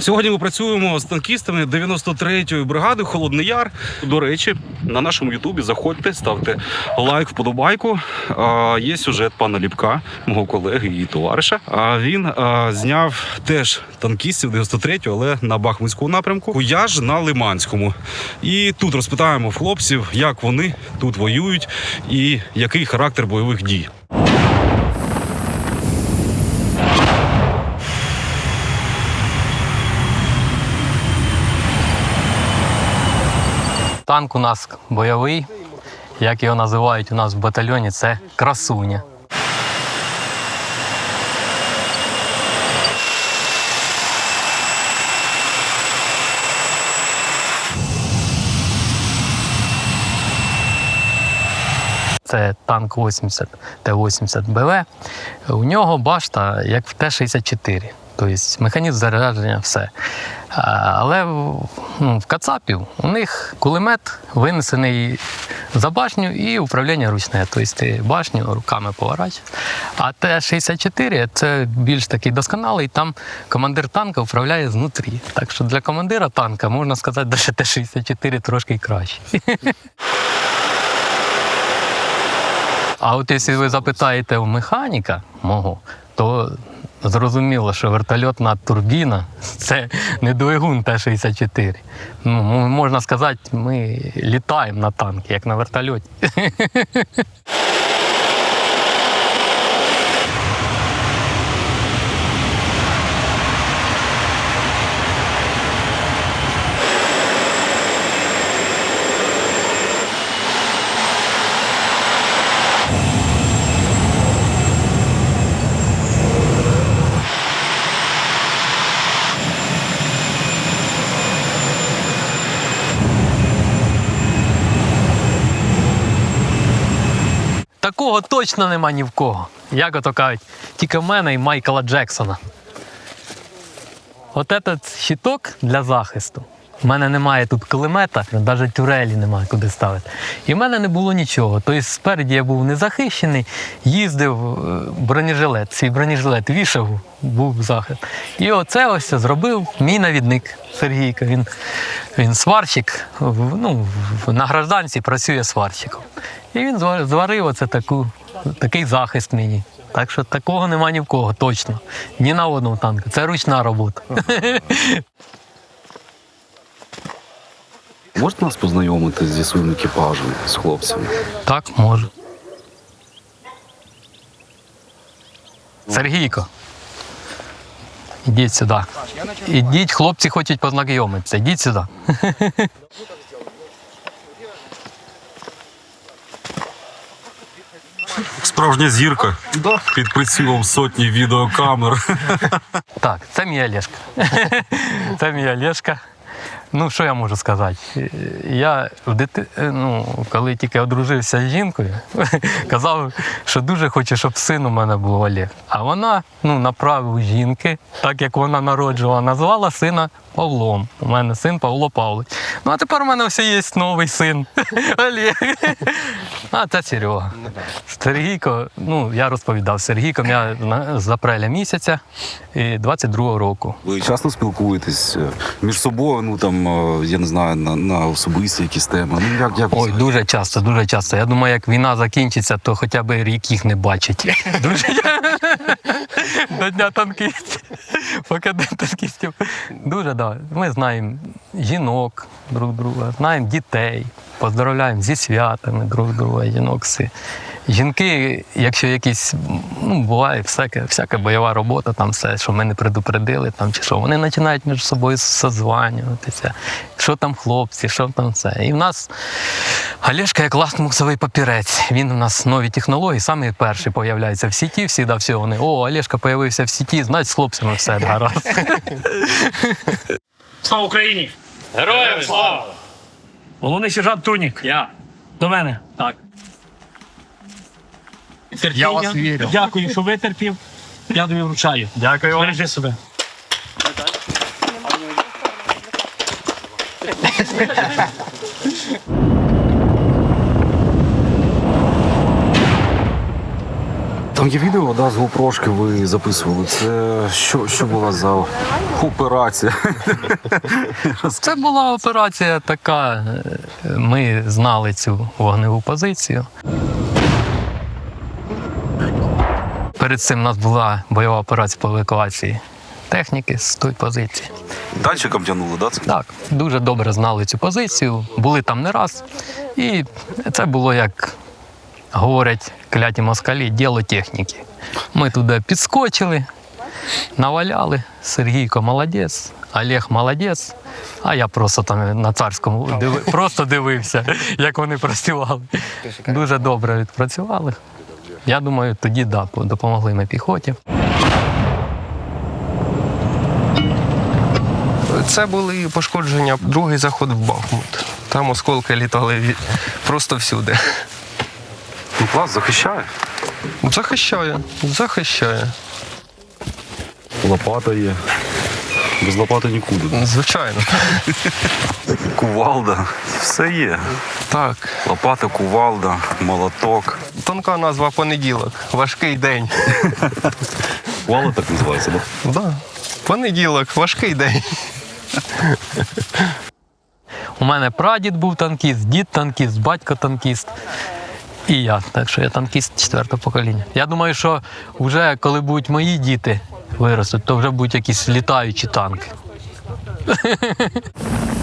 Сьогодні ми працюємо з танкістами 93-ї бригади Холодний Яр. До речі, на нашому Ютубі заходьте, ставте лайк, вподобайку. Є сюжет пана Ліпка, мого колеги і товариша. А він зняв теж танкістів 93-го, але на Бахмутському напрямку. Куяж на Лиманському. І тут розпитаємо хлопців, як вони тут воюють і який характер бойових дій. Танк у нас бойовий, як його називають у нас в батальйоні, це красуня. Це танк 80 Т-80 БВ. У нього башта як в Т-64. Тобто механізм зарядження все. Але ну, в Кацапів у них кулемет винесений за башню і управління ручне. Тобто ти башню руками поворачуєш. А Т-64 це більш такий досконалий, там командир танка управляє знутрі. Так що для командира танка можна сказати, що Т-64 трошки краще. А от якщо ви запитаєте у механіка мого, то зрозуміло, що вертольотна турбіна це не двигун Т-64. Ну, можна сказати, ми літаємо на танки, як на вертольоті. Такого точно нема ні в кого. Як ото кажуть, тільки в мене і Майкла Джексона. От этот щиток для захисту. У мене немає тут кулемета, навіть тюрелі немає куди ставити. І в мене не було нічого. Тобто спереді я був незахищений, їздив е, бронежилет, свій бронежилет вішав, був захист. І оце ось зробив мій навідник Сергійко. Він, він сварщик, ну, на гражданці працює сварщиком. І він зварив оце таку, такий захист мені. Так що такого нема ні в кого, точно. Ні на одному танку. Це ручна робота. Можете нас познайомити зі своїм екіпажем, з хлопцями? Так, можу. Сергійко. Ідіть сюди. Ідіть, хлопці хочуть познайомитися. Ідіть сюди. Справжня зірка під прицілом сотні відеокамер. Так, це мій Олешка. Це мій Олешка. Ну, що я можу сказати? Я в дити... е, ну, коли тільки одружився з жінкою, казав, що дуже хочу, щоб син у мене був Олег. А вона ну, направив жінки, так як вона народжувала, назвала сина Павлом. У мене син Павло Павлович. Ну, а тепер у мене все є новий син Олег. А це Серега. Сергійко, ну я розповідав, Сергійком я з апреля місяця і 22-го року. Ви часто спілкуєтесь е, між собою, ну там, е, я не знаю, на, на особисті якісь теми. Ну як, як Ой, дуже часто, дуже часто. Я думаю, як війна закінчиться, то хоча б рік їх не бачить. Дуже до дня танкістів. Поки день танкістів. Дуже да. Ми знаємо жінок друг друга, знаємо дітей, поздравляємо зі святами друг друга, жінок. всі. Жінки, якщо якісь, ну, буває всяке, всяка бойова робота, там все, що ми не предупредили, там чи що, вони починають між собою созванюватися, що там хлопці, що там це. І в нас Олешка як ластмусовий папірець. Він у нас нові технології, саме перший появляється в сіті, всі да, всі вони. О, Олешка появився в сіті, значить з хлопцями все гаразд. Слава Україні! Героям слава! Головний сержант Турнік. Я. До мене. Так. Я вас вірю. Дякую, що витерпів. Я тобі вручаю. Дякую. Бережи себе. Там є відео, да, з GoPro-шки ви записували. Це що, що була за операція? Це була операція така. Ми знали цю вогневу позицію. Перед цим у нас була бойова операція по евакуації техніки з тої позиції. Датчиком тягнули, да? Так, дуже добре знали цю позицію, були там не раз. І це було, як говорять кляті москалі, діло техніки. Ми туди підскочили, наваляли. Сергійко молодець, Олег молодець. А я просто там на царському диви... просто дивився, як вони працювали. Дуже добре відпрацювали. Я думаю, тоді да, допомогли ми піхоті. Це були пошкодження. Другий заход в Бахмут. Там осколки літали від- просто всюди. Ну, клас, захищає. Захищає, захищає. Лопата є. Без лопати нікуди. Звичайно. Кувалда. Все є. Так. Лопата, кувалда, молоток. Тонка назва понеділок. Важкий день. Кувалда так називається, так? Да. Понеділок, важкий день. У мене прадід був танкіст, дід танкіст, батько танкіст. І я. Так що я танкіст четвертого покоління. Я думаю, що вже коли будуть мої діти виростуть, то вже будуть якісь літаючі танки.